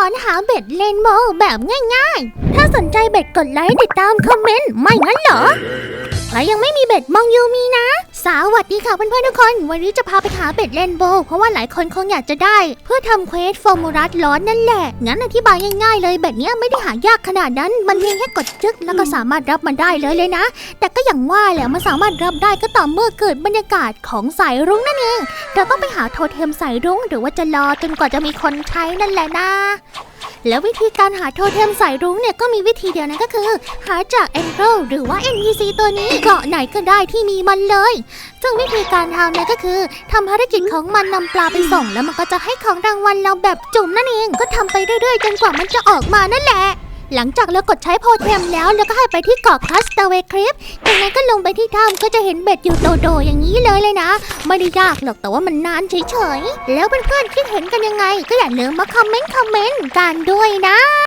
อนหาเบ็ดเลนโบแบบง่ายๆ ถ้าสนใจเบ็ดกดไลค์ติดตามคอมเมนต์ ไม่งั้นเหรอ ใครยังไม่มีเบ็ดมองยูมีนะ สวัสดีค่ะเพื่อนๆทุกคน วันนี้จะพาไปหาเบ็ดเลนโบว์เพราะว่าหลายคนคงอยากจะได้ เพื่อทำเควสฟอร์มูลัสร้อนนั่นแหละ งั้นอธิบายง่ายๆเลยเบ็ดเนี้ยไม่ได้หายากขนาดนั้น มันเพียงแค่กดจึ๊กแล้วก็สามารถรับมันได้เลยเลยนะ แต่ก็อย่างว่าแหละมันสามารถรับได้ก็ต่อเมื่อเกิดบรรยากาศของสายรุ้งนั่นเองเราต้องไปหาโทเทมสายรุ้งหรือว่าจะรอจนกว่าจะมีคนใช้นั่นแหละนะ แล้ววิธีการหาโทเทมสายรุ้งเนี่ยก็มีวิธีเดียวนั่นก็คือ หาจาก e n r o หรือว่า NPC ตัวนี้เกาะไหนก็ได้ที่มีมันเลย ซึ่งวิธีการทำเนี่ยก็คือทำภารกิจของมันนำปลาไปส่ง แล้วมันก็จะให้ของรางวัลเราแบบจุ่มนั่นเอง ก็ทำไปเรื่อยๆ จนกว่ามันจะออกมานั่นแหละ หลังจากเรากดใช้โพเทมแล้วแล้วก็ให้ไปที่เกาะคัสตาเวคลิปจากนั้นก็ลงไปที่ถ้ำก็จะเห็นเบ็ดอยู่โดๆอย่างนี้เลยเลยนะ ไม่ได้ยากหรอกแต่ว่ามันนานเฉยๆ แล้วเพื่อนๆคิดเห็นกันยังไง ก็อย่าลืมมาคอมเมนต์คอมเมนต์กันด้วยนะ